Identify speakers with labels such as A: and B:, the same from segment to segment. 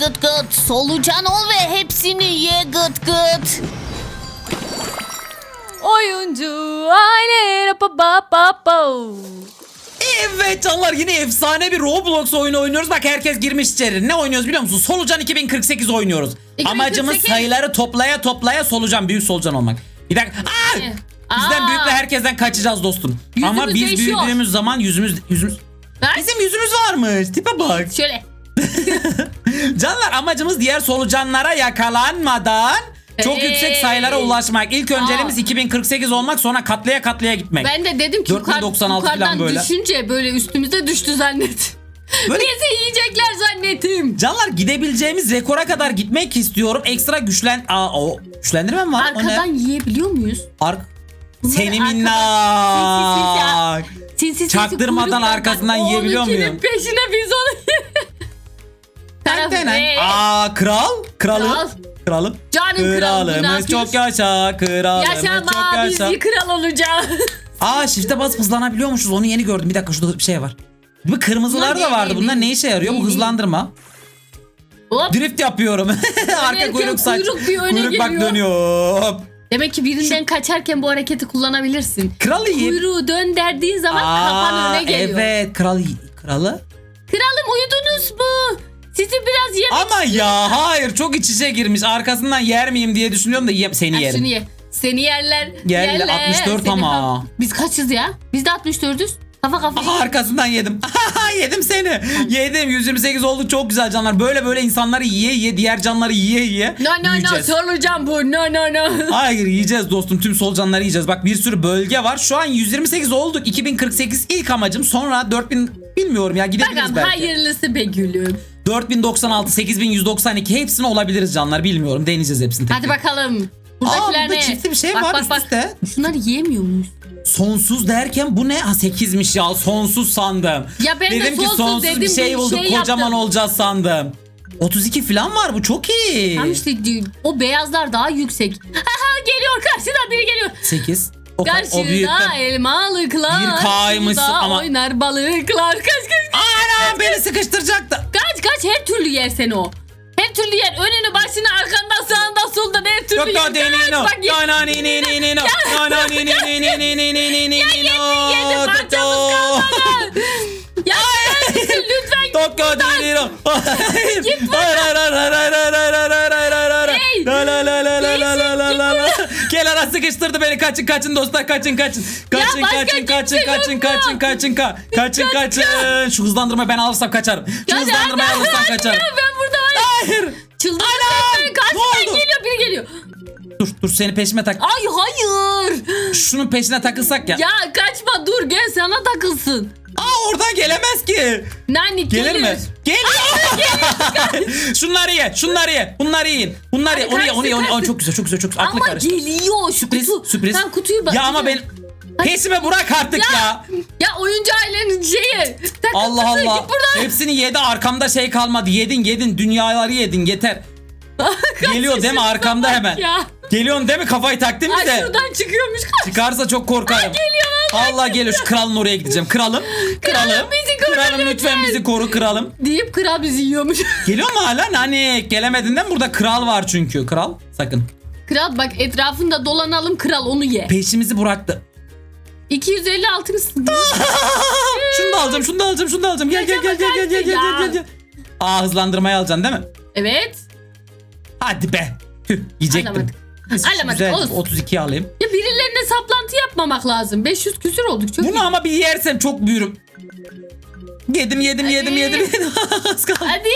A: gıt gıt. Solucan ol ve hepsini ye gıt gıt.
B: Oyuncu aile pa pa pa pa.
C: Evet canlar yine efsane bir Roblox oyunu oynuyoruz. Bak herkes girmiş içeri. Ne oynuyoruz biliyor musun? Solucan 2048 oynuyoruz.
B: 2048.
C: Amacımız sayıları toplaya toplaya solucan, büyük solucan olmak. Bir dakika. Aa! Bizden
B: Aa.
C: büyük ve herkesten kaçacağız dostum.
B: Yüzümüz
C: Ama biz
B: değişiyor.
C: büyüdüğümüz zaman yüzümüz yüzümüz
B: Ver.
C: Bizim yüzümüz varmış. Tipe bak.
B: Şöyle.
C: Canlar amacımız diğer solucanlara yakalanmadan çok
B: Hey.
C: yüksek sayılara ulaşmak. İlk önceliğimiz
B: Aa.
C: 2048 olmak sonra katlaya katlaya gitmek.
B: Ben de dedim ki yukarı,
C: 4096 falan
B: yukarıdan
C: böyle.
B: düşünce böyle üstümüze düştü zannet.
C: Böyle-
B: Bizi yiyecekler zannettim.
C: Canlar gidebileceğimiz rekora kadar gitmek istiyorum. Ekstra güçlen... Aa, o güçlendirme mi var? O
B: Arkadan yiyebiliyor muyuz?
C: Ark...
B: Bunları
C: Seni
B: arkadan-
C: minnak.
B: Sinsi sinsi
C: Çaktırmadan
B: kuyruklardan
C: arkasından yiyebiliyor muyum?
B: peşine biz onu Taraf- Ee,
C: Aa kral. Kralım.
B: Kral.
C: Kralım.
B: Canım kralım, ne
C: Kralımız çok yaşa. Kralımız çok
B: Yaşama
C: yaşa.
B: biz kral olacağız.
C: Aa shift'e basıp hızlanabiliyormuşuz. Onu yeni gördüm. Bir dakika şurada bir şey var. Bu kırmızılar
B: Bunlar
C: da vardı. Bunlar ne işe yarıyor? Bu hızlandırma.
B: Hop.
C: Drift yapıyorum. Arka
B: Dönerken
C: kuyruk saç.
B: kuyruk bir öne
C: kuyruk bak
B: geliyor.
C: dönüyor. Hop.
B: Demek ki birinden kaçarken bu hareketi kullanabilirsin.
C: Kral yiyeyim.
B: Kuyruğu dön derdiğin zaman kafan öne geliyor.
C: Evet kral kralı.
B: Kralım uyudunuz mu? Sizi biraz yemek
C: Ama ya hayır çok iç içe girmiş. Arkasından yer miyim diye düşünüyorum da yem, seni yerim.
B: şunu ye. Seni yerler.
C: Yerler,
B: yerler.
C: 64
B: Seni
C: ama.
B: Biz kaçız ya? Biz de 64'üz. Kafa kafaya.
C: Aha, arkasından yedim. yedim seni. Yedim 128 olduk çok güzel canlar. Böyle böyle insanları yiye yiye diğer canları yiye yiye
B: No no no
C: yiyeceğiz.
B: sorulacağım bu. No no no.
C: Hayır yiyeceğiz dostum tüm solucanları yiyeceğiz. Bak bir sürü bölge var. Şu an 128 olduk. 2048 ilk amacım. Sonra 4000 bilmiyorum ya gidebiliriz
B: Bakalım
C: belki.
B: hayırlısı be gülüm.
C: 4096, 8192 hepsine olabiliriz canlar. Bilmiyorum deneyeceğiz hepsini. tek
B: Hadi
C: tek.
B: bakalım.
C: Aa
B: Buradakiler
C: burada
B: ne?
C: çiftli bir şey
B: bak,
C: var
B: bak,
C: üst
B: bak.
C: üste.
B: Şunları yiyemiyor muyuz?
C: Sonsuz derken bu ne? Ha 8'miş ya sonsuz sandım.
B: Ya ben de
C: dedim ki
B: sonsuz
C: sonsuz
B: dedim,
C: bir şey
B: bir
C: bulduk
B: şey
C: kocaman
B: yaptım.
C: olacağız sandım. 32 falan var bu çok iyi.
B: Tam işte di- o beyazlar daha yüksek. Haha geliyor karşıdan biri geliyor.
C: 8. O, ka- o
B: Karşıda
C: büyükten.
B: elmalıklar.
C: Bir kaymışsın
B: suda
C: ama-
B: oynar balıklar. Kaç kaç kaç.
C: Anam beni sıkıştıracaktı.
B: Kaç kaç her türlü yer seni o her türlü yer. Önünü başını arkandan sağından soldan her türlü yer. Gel
C: aç
B: bak ye-
C: Ya yedim
B: yedim parçamız kalmadı. Ya lütfen git
C: buradan. Kenara sıkıştırdı beni. Kaçın kaçın dostlar kaçın kaçın. Kaçın kaçın kaçın kaçın kaçın kaçın kaçın kaçın. Şu hızlandırma ben alırsam kaçarım. Şu
B: hızlandırma
C: alırsam kaçarım.
B: Ya ben
C: Hayır.
B: Çıldırdım
C: ne
B: Karşıdan
C: oldu?
B: geliyor biri geliyor.
C: Dur dur seni peşime tak.
B: Ay hayır.
C: Şunun peşine takılsak ya.
B: Ya kaçma dur gel sana takılsın.
C: Aa oradan gelemez ki.
B: Nani
C: Gelir
B: gelir.
C: mi? Geliyor. şunları ye, şunları ye. Bunları yiyin. Bunları ye. Onu ye, onu ye, onu ye. Onu çok güzel, çok güzel, çok güzel. Aklı
B: Ama
C: karıştı.
B: geliyor şu
C: Sürpriz,
B: kutu.
C: sürpriz.
B: Sen kutuyu bak.
C: Ya ama ben peşime bırak artık ya.
B: Ya oyuncu ailenin şeyi.
C: Allah Allah. Hepsini yedi arkamda şey kalmadı. Yedin yedin dünyaları yedin yeter. Geliyor değil mi arkamda hemen.
B: Ya.
C: Geliyorsun değil mi kafayı taktın
B: Ay
C: bize.
B: şuradan çıkıyormuş.
C: Çıkarsa çok korkarım.
B: Geliyor vallahi.
C: Allah geliyor şu kralın oraya gideceğim. Kralım. Kralım.
B: bizi koru
C: Kralım lütfen bizi koru kralım.
B: Deyip kral bizi yiyormuş.
C: Geliyor mu hala? Nani gelemedin değil mi? Burada kral var çünkü. Kral sakın.
B: kral bak etrafında dolanalım kral onu ye.
C: Peşimizi bıraktı.
B: 256 mısın?
C: şunu da alacağım, şunu da alacağım, şunu da alacağım. Gel gel gel gel gel gel gel gel gel. Aa hızlandırmayı alacaksın değil mi?
B: evet.
C: Hadi be. Tüh yiyecektim.
B: Alamadık. Alamadık,
C: güzel,
B: olsun.
C: 32 alayım.
B: Ya birilerine saplantı yapmamak lazım. 500 küsür olduk çok iyi.
C: Bunu ama bir yersem çok büyürüm. Yedim yedim
B: Hadi.
C: yedim yedim. yedim. Az kaldı.
B: Hadi.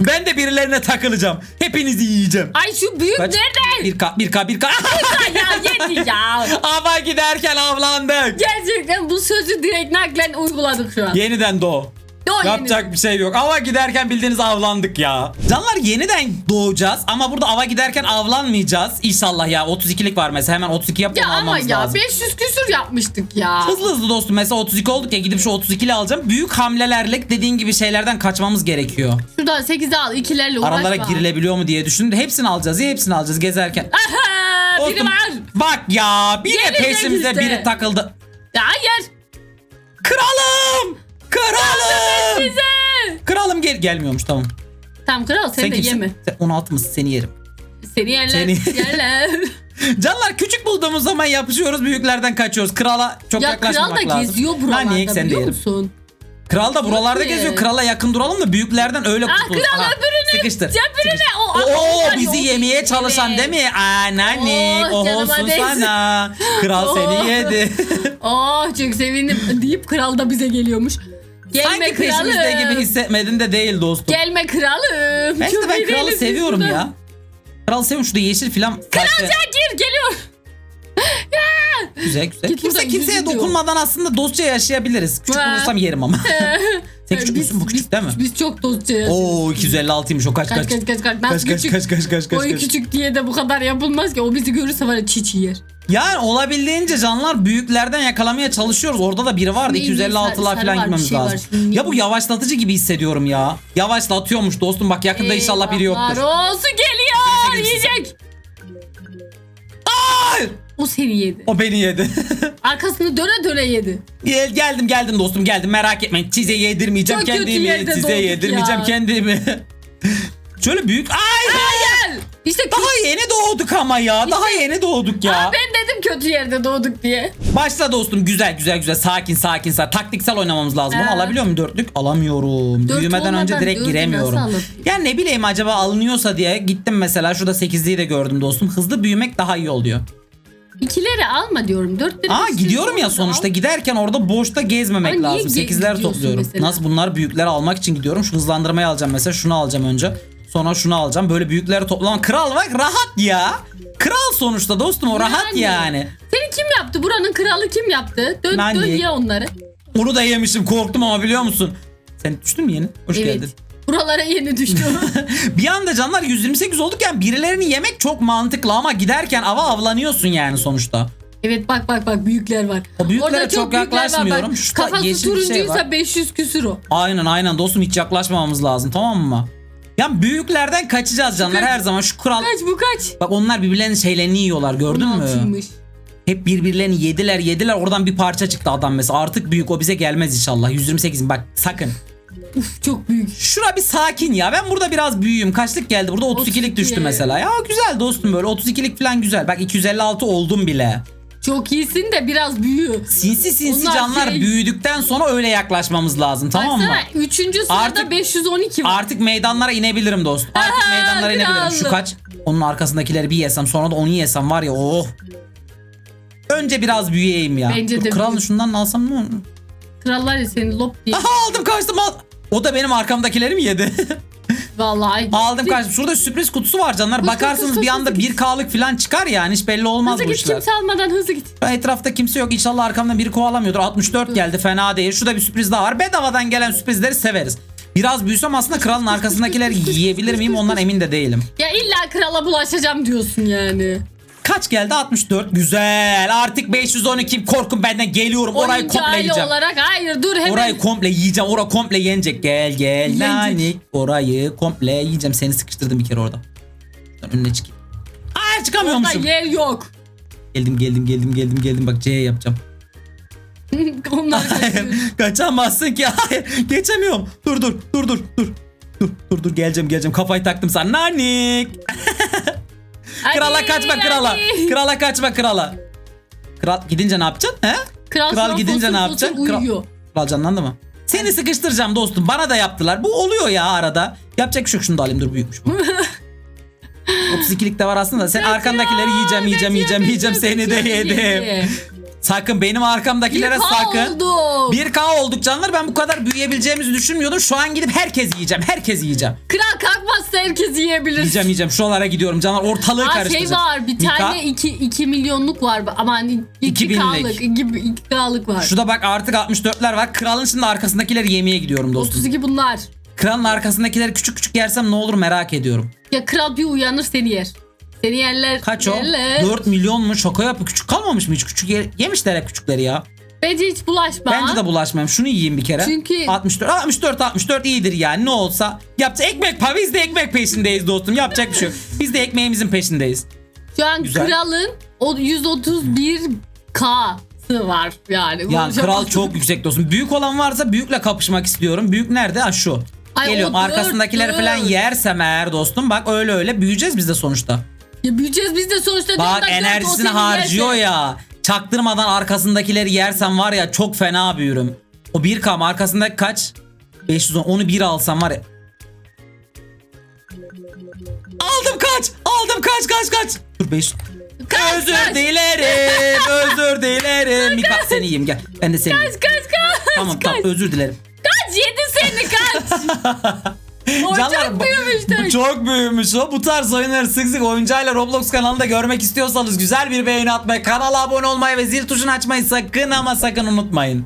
C: ben de birilerine takılacağım. Hepinizi yiyeceğim.
B: Ay şu büyük
C: Kaç?
B: nerede?
C: 1K 1K 1K.
B: Ay ya yedi ya.
C: Ama giderken avlandık.
B: Gerçekten bu sözü direkt naklen uyguladık şu an.
C: Yeniden doğ.
B: Yo,
C: Yapacak bir şey yok. Ava giderken bildiğiniz avlandık ya. Canlar yeniden doğacağız ama burada ava giderken avlanmayacağız. İnşallah ya 32'lik var mesela hemen 32 yapıp
B: Ya
C: onu
B: ama
C: almamız
B: ya
C: lazım.
B: 500 küsür yapmıştık ya.
C: Hızlı hızlı dostum mesela 32 olduk ya gidip şu 32'li alacağım. Büyük hamlelerle dediğin gibi şeylerden kaçmamız gerekiyor.
B: Şuradan 8'e al ikilerle uğraşma.
C: Aralara girilebiliyor mu diye düşündüm. Hepsini alacağız ya hepsini alacağız gezerken.
B: Aha, biri
C: Dostum,
B: var.
C: Bak ya bir de
B: Gelecek
C: peşimize
B: işte.
C: biri takıldı.
B: Ya hayır.
C: Kralım! Kralım!
B: Bize.
C: Kralım gel gelmiyormuş tamam.
B: Tamam kral sen,
C: Sen
B: de
C: kimsin?
B: yeme.
C: Sen 16 mısın? Seni yerim.
B: Seni yerler.
C: Seni-
B: yerler.
C: Canlar küçük bulduğumuz zaman yapışıyoruz. Büyüklerden kaçıyoruz. Krala çok
B: ya kral
C: yaklaşmamak
B: da
C: lazım.
B: geziyor buralarda
C: Nanik, sen de
B: biliyor
C: yerim.
B: musun?
C: Kral da buralarda
B: ki.
C: geziyor. Krala yakın duralım da büyüklerden öyle
B: Ah
C: kurtuluruz.
B: kral
C: Aha,
B: öbürünü.
C: Sıkıştır.
B: Öbürünü. O,
C: Oo bizi yemeye çalışan değil mi? Aa nanik
B: Oh,
C: o
B: canıma
C: olsun
B: değsin.
C: sana. Kral
B: Oh.
C: seni yedi.
B: Oh çok sevindim deyip kral da bize geliyormuş. Gelme
C: Sanki
B: kralım.
C: peşimizde gibi hissetmedin de değil dostum.
B: Gelme kralım.
C: Ben, işte ben kralı
B: değiliz
C: seviyorum
B: burada.
C: ya. Kralı seviyorum. Şurada yeşil filan. Kral
B: Gir geliyor.
C: Güzel güzel.
B: Git
C: Kimse
B: buradan,
C: kimseye
B: yüzü diyor.
C: dokunmadan aslında dostça yaşayabiliriz. Küçük
B: Ha.
C: olursam yerim ama. Sen küçük
B: Biz-
C: müsün? Bu küçük değil mi?
B: Biz çok dostçayız.
C: Oo 256'ymış o kaç
B: Kaç
C: kaç.
B: kaç kaç kaç.
C: Kaç kaç
B: küçük?
C: kaç kaç kaç kaç
B: Boyu
C: kaç.
B: küçük diye de bu kadar yapılmaz ki. O bizi görürse var ya çiğ yer.
C: Yani olabildiğince canlar büyüklerden yakalamaya çalışıyoruz. Orada da biri vardı.
B: Ne, ne,
C: 256'lar
B: sarı- sarı
C: falan
B: var,
C: gitmemiz
B: şey var.
C: lazım.
B: Şimdi
C: Ya bu yavaşlatıcı gibi hissediyorum ya. Yavaşlatıyormuş dostum bak yakında inşallah biri yoktur.
B: Eyvahlar olsun geliyor. Yiyecek.
C: Ay!
B: O seni yedi.
C: O beni yedi.
B: Arkasını döne döne yedi.
C: Gel, geldim geldim dostum geldim merak etmeyin. Size yedirmeyeceğim
B: Çok
C: kendimi. Size yedirmeyeceğim
B: ya.
C: kendimi. Şöyle büyük. Ay!
B: Gel. İşte
C: Daha yeni doğduk ama ya. Daha yeni doğduk ya.
B: Aa, ben dedim kötü yerde doğduk diye.
C: Başla dostum güzel güzel güzel sakin sakin sakin taktiksel oynamamız lazım. Bunu
B: Evet.
C: alabiliyor muyum dörtlük? Alamıyorum.
B: Dört
C: Büyümeden önce direkt giremiyorum. Yani ne bileyim acaba alınıyorsa diye gittim mesela şurada 8'liği de gördüm dostum. Hızlı büyümek daha iyi oluyor.
B: İkileri alma diyorum. Dörtleri
C: Aa gidiyorum ya sonuçta
B: al.
C: giderken orada boşta gezmemek
B: niye
C: lazım.
B: ge-
C: 8'ler
B: gidiyorsun
C: topluyorum.
B: mesela?
C: Nasıl bunlar büyükleri almak için gidiyorum. Şu hızlandırmayı alacağım mesela şunu alacağım önce. Sonra şunu alacağım. Böyle büyükleri toplamak. Kral bak rahat ya. Kral sonuçta dostum o rahat
B: Yani.
C: yani.
B: Seni kim yaptı? Buranın kralı kim yaptı? Dön
C: Ben
B: dön ye onları.
C: Onu da yemişim korktum ama biliyor musun? Sen düştün mü yeni? Hoş
B: evet.
C: geldin.
B: Buralara yeni düştü.
C: Bir anda canlar 128 olduk yani birilerini yemek çok mantıklı ama giderken ava avlanıyorsun yani sonuçta.
B: evet bak bak bak büyükler var.
C: O büyüklere
B: Orada
C: çok
B: var,
C: yaklaşmıyorum. Şurada
B: Kafası
C: şey
B: turuncuysa
C: var.
B: 500 küsür o.
C: Aynen aynen dostum hiç yaklaşmamamız lazım tamam mı? Yani büyüklerden kaçacağız canlar
B: kaç?
C: her zaman şu kural.
B: Kaç bu kaç?
C: Bak onlar birbirlerinin şeylerini yiyorlar gördün mü?
B: 16'ymış.
C: Hep birbirlerini yediler yediler oradan bir parça çıktı adam mesela artık büyük o bize gelmez inşallah 128 bak sakın.
B: Uf çok büyük.
C: Şura bir sakin ya ben burada biraz büyüğüm kaçlık geldi burada 32'lik
B: 32.
C: düştü mesela ya güzel dostum böyle 32'lik falan güzel bak 256 oldum bile.
B: Çok iyisin de biraz büyüğü.
C: Sinsi sinsi
B: Onlar
C: canlar
B: şey-
C: büyüdükten sonra öyle yaklaşmamız lazım tamam mı?
B: Baksana 3. sırada
C: Artık-
B: 512 var.
C: Artık meydanlara inebilirim dostum. Artık
B: Aha,
C: meydanlara inebilirim. Şu kaç? Onun arkasındakileri bir yesem sonra da onu yesem var ya oh. Önce biraz büyüyeyim ya.
B: Bence
C: Dur,
B: de
C: kralın
B: büyü.
C: şundan da alsam ne olur?
B: Krallar ya seni lop diye.
C: Aha aldım kaçtım al. O da benim arkamdakileri mi yedi?
B: Vallahi.
C: aldım
B: gitti.
C: kaçtım. Şurada sürpriz kutusu var canlar.
B: Kız,
C: Bakarsınız
B: kız,
C: bir anda
B: hızlı
C: 1K'lık falan çıkar yani. Hiç belli olmaz
B: Hızlı
C: bu
B: git
C: işler.
B: kimse almadan hızlı git.
C: Etrafta kimse yok. İnşallah arkamdan biri kovalamıyordur. 64 geldi fena değil. Şurada bir sürpriz daha var. Bedavadan gelen sürprizleri severiz. Biraz büyüsem aslında kralın arkasındakileri yiyebilir miyim ondan emin de değilim.
B: Ya illa krala bulaşacağım diyorsun yani.
C: Kaç geldi? 64. Güzel. Artık 512 korkun benden geliyorum. Orayı
B: Oyuncu
C: komple
B: aile
C: yiyeceğim.
B: olarak hayır dur hemen.
C: Orayı komple yiyeceğim. Orayı komple yenecek. Gel gel.
B: Yenecek.
C: Nanik. Orayı komple yiyeceğim. Seni sıkıştırdım bir kere orada. Şuradan önüne çıkayım. Aa
B: Orada
C: çıkamıyormuşum.
B: yer yok.
C: Geldim geldim geldim geldim geldim. Bak C yapacağım.
B: Onlar.
C: Kaçamazsın ki. Hayır. Geçemiyorum. Dur dur dur dur dur. Dur dur dur geleceğim geleceğim. Kafayı taktım sana. Nanik. Krala kaçma krala. Krala kaçma krala. Kral gidince ne yapacaksın? He?
B: Kral,
C: Kral gidince
B: fosur
C: ne yapacaksın? Kral-. Kral canlandı mı? Seni sıkıştıracağım dostum. Bana da yaptılar. Bu oluyor ya arada. Yapacak bir şey yok. Şunu da alayım dur büyükmüş bu. 32'lik de var aslında. Sen arkandakileri yiyeceğim, yiyeceğim, yiyeceğim, yiyeceğim. Seni de yedim. Sakın benim arkamdakilere
B: Bir
C: sakın.
B: oldu.
C: 1K olduk canlar. Ben bu kadar büyüyebileceğimizi düşünmüyordum. Şu an gidip herkes yiyeceğim. Herkes yiyeceğim.
B: Kral kalkmazsa herkes yiyebilir.
C: Yiyeceğim yiyeceğim. Şuralara gidiyorum canlar. Ortalığı
B: Aa, şey
C: karıştıracağım.
B: var bir
C: Mika,
B: tane 2 2 milyonluk var ama hani 2
C: 2000'lik.
B: K'lık 2 K'lık var.
C: Şurada bak artık 64'ler var. Kralın şimdi arkasındakileri yemeye gidiyorum dostum.
B: 32 bunlar.
C: Kralın arkasındakileri küçük küçük yersem ne olur merak ediyorum.
B: Ya kral bir uyanır seni yer. Seni yerler.
C: Kaç o?
B: yerler.
C: 4 milyon mu? Şaka yapıyor. Küçük kalmamış mı hiç? Küçük ye- yemişler hep küçükleri ya.
B: Bence hiç bulaşma.
C: Bence de bulaşmayayım. Şunu yiyeyim bir kere.
B: Çünkü-
C: 64 64 64 iyidir yani. Ne olsa yapacak ekmek pa biz de ekmek peşindeyiz dostum. Yapacak bir şey yok. Biz de ekmeğimizin peşindeyiz.
B: Şu an
C: Güzel.
B: kralın o 131 K'sı var yani.
C: Yani kral
B: Konuşamazsın.
C: çok yüksek dostum. Büyük olan varsa büyükle kapışmak istiyorum. Büyük nerede? Ha şu.
B: Ay,
C: Geliyorum
B: o dört,
C: arkasındakileri falan yersem eğer dostum bak öyle öyle büyüyeceğiz biz de sonuçta.
B: Ya büyüyeceğiz biz de sonuçta.
C: Bak
B: dört,
C: enerjisini harcıyor
B: yerse.
C: ya. Çaktırmadan arkasındakileri yersem var ya çok fena büyürüm. O 1K mı arkasındaki kaç? 510 onu 1 alsam var ya. Aldım kaç. Aldım kaç kaç kaç. Dur 5.
B: Kaç,
C: özür
B: kaç.
C: dilerim. özür dilerim. Mika seni yiyeyim gel. Ben de seni.
B: Kaç kaç kaç.
C: Tamam tamam özür dilerim.
B: Kaç yedi seni kaç. o
C: Canlar,
B: çok
C: bu-
B: büyümüştür.
C: Bu çok büyümüş o. Bu tarz oyunları sık sık oyuncayla Roblox kanalında görmek istiyorsanız güzel bir beğeni atmayı, kanala abone olmayı ve zil tuşunu açmayı sakın ama sakın unutmayın.